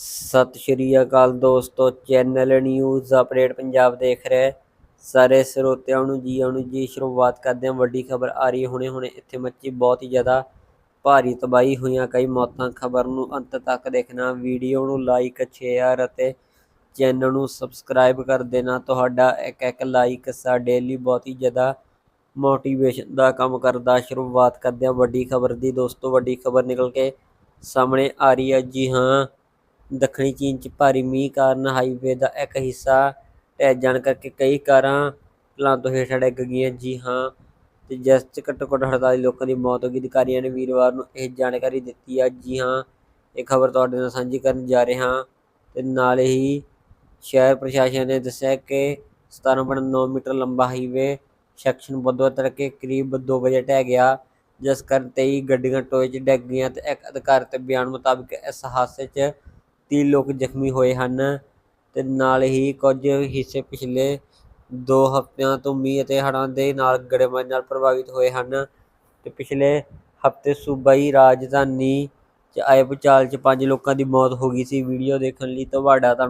ਸਤਿ ਸ਼੍ਰੀ ਅਕਾਲ ਦੋਸਤੋ, channel news update Punjab ਦੇਖ ਰਹੇ। ਸਾਰੇ ਸਰੋਤਿਆਂ ਨੂੰ ਜੀ ਆਉਣ ਜੀ ਸ਼ੁਰੂਆਤ ਕਰਦੇ ਹਾਂ। ਵੱਡੀ ਖਬਰ ਆ ਰਹੀ ਹੁਣੇ ਹੁਣੇ ਇੱਥੇ ਮੱਚੀ ਬਹੁਤ ਹੀ ਜ਼ਿਆਦਾ ਭਾਰੀ ਤਬਾਹੀ ਹੋਈਆਂ। ਕਈ ਮੌਤਾਂ ਖਬਰ ਨੂੰ ਅੰਤ ਤੱਕ ਦੇਖਣਾ। ਵੀਡੀਓ ਨੂੰ ਲਾਈਕ ਸ਼ੇਅਰ ਅਤੇ ਚੈਨਲ ਨੂੰ ਸਬਸਕ੍ਰਾਈਬ ਕਰ ਦੇਣਾ। ਤੁਹਾਡਾ ਇੱਕ ਇੱਕ ਲਾਈਕ ਸਾਡੇ ਲਈ ਬਹੁਤ ਹੀ ਜ਼ਿਆਦਾ ਮੋਟੀਵੇਸ਼ਨ ਦਾ ਕੰਮ ਕਰਦਾ। ਸ਼ੁਰੂਆਤ ਕਰਦੇ ਹਾਂ ਵੱਡੀ ਖਬਰ ਦੀ। ਦੋਸਤੋ, ਵੱਡੀ ਖਬਰ ਨਿਕਲ ਕੇ ਸਾਹਮਣੇ ਆ ਰਹੀ ਹੈ। ਜੀ ਹਾਂ ਦੱਖਣੀ ਚੀਨ 'ਚ ਭਾਰੀ ਮੀਂਹ ਕਾਰਨ ਹਾਈਵੇ ਦਾ ਇੱਕ ਹਿੱਸਾ ਢਹਿ ਜਾਣ ਕਰਕੇ ਕਈ ਕਾਰਾਂ ਢਲਾਨ ਤੋਂ ਹੇਠਾਂ ਡਿੱਗ ਗਈਆਂ। ਜੀ ਹਾਂ, ਤੇ ਜਿਸ 'ਚ ਘੱਟੋ ਘੱਟ 48 ਲੋਕਾਂ ਦੀ ਮੌਤ ਹੋ ਗਈ। ਅਧਿਕਾਰੀਆਂ ਨੇ ਵੀਰਵਾਰ ਨੂੰ ਇਹ ਜਾਣਕਾਰੀ ਦਿੱਤੀ ਆ। ਜੀ ਹਾਂ, ਇਹ ਖਬਰ ਤੁਹਾਡੇ ਨਾਲ ਸਾਂਝੀ ਕਰਨ ਜਾ ਰਹੇ ਹਾਂ। ਤੇ ਨਾਲ ਹੀ ਸ਼ਹਿਰ ਪ੍ਰਸ਼ਾਸਨ ਨੇ ਦੱਸਿਆ ਕਿ 17.9 ਮੀਟਰ ਲੰਬਾ ਹਾਈਵੇ ਸੈਕਸ਼ਨ ਬੁੱਧਵਾਰ ਤੜਕੇ ਕਰੀਬ 2 ਵਜੇ ਢਹਿ ਗਿਆ, ਜਿਸ ਕਾਰਨ 23 ਗੱਡੀਆਂ ਟੋਏ 'ਚ ਡਿੱਗ ਗਈਆਂ ਤੇ ਇੱਕ ਅਧਿਕਾਰੀ ਬਿਆਨ ਮੁਤਾਬਕ ਇਸ ਹਾਦਸੇ 'ਚ 30 ਲੋਕ ਜ਼ਖਮੀ ਹੋਏ ਹਨ ਤੇ ਨਾਲ ਹੀ ਕੁਝ ਹਿੱਸੇ ਪਿਛਲੇ 2 ਹਫ਼ਤਿਆਂ ਤੋਂ ਮੀਂਹ ਅਤੇ ਹੜ੍ਹਾਂ ਦੇ ਨਾਲ ਗੜੇਮਾਰੀ ਨਾਲ ਪ੍ਰਭਾਵਿਤ ਹੋਏ ਹਨ ਤੇ ਪਿਛਲੇ ਹਫ਼ਤੇ ਸੂਬਾਈ ਰਾਜਧਾਨੀ 'ਚ ਆਏ ਭੂਚਾਲ 'ਚ ਪੰਜ ਲੋਕਾਂ ਦੀ ਮੌਤ ਹੋ ਗਈ ਸੀ। ਵੀਡੀਓ ਦੇਖਣ ਲਈ ਤੁਹਾਡਾ ਧੰਨ